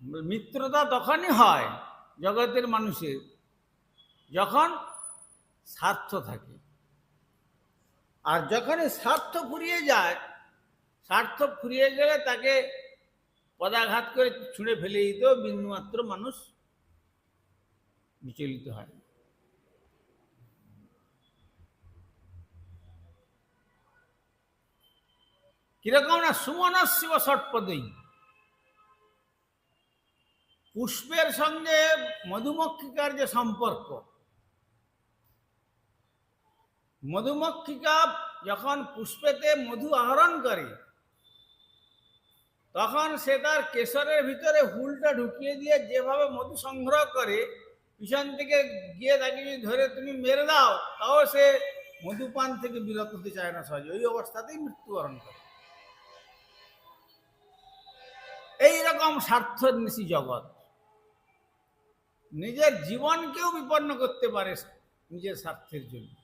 মিত্রতা তখনই হয় জগতের মানুষের যখন স্বার্থ থাকে। আর যখনই স্বার্থ ফুরিয়ে যায়, স্বার্থ ফুরিয়ে গেলে তাকে পদাঘাত করে ছুঁড়ে ফেলে দিতেও বিন্দুমাত্র মানুষ বিচলিত হয়। কীরকম না সুমনস্যব ষটপদেই পুষ্পের সঙ্গে মধুমক্ষিকার যে সম্পর্ক, মধুমক্ষিকা যখন পুষ্পেতে মধু আহরণ করে, তখন সে তার কেশরের ভিতরে হুলটা ঢুকিয়ে দিয়ে যেভাবে মধু সংগ্রহ করে, পিছন থেকে গিয়ে তাকে যদি ধরে তুমি মেরে দাও, তাও সে মধুপান থেকে বিরত হতে চায় না সহজে। ওই অবস্থাতেই মৃত্যুবরণ করে। এইরকম স্বার্থনিশী জগৎ। নিজের জীবনকেও বিপন্ন করতে পারে নিজের স্বার্থের জন্য।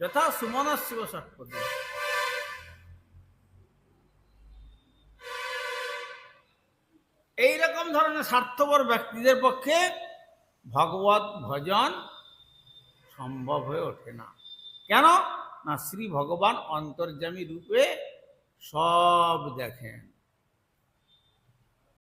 যথা সুমনস্য সৎপতি এইরকম ধরনের স্বার্থপর ব্যক্তিদের পক্ষে ভগবত ভজন সম্ভব হয়ে ওঠে না। কেন? না, শ্রী ভগবান অন্তর্যামী রূপে সব দেখেন।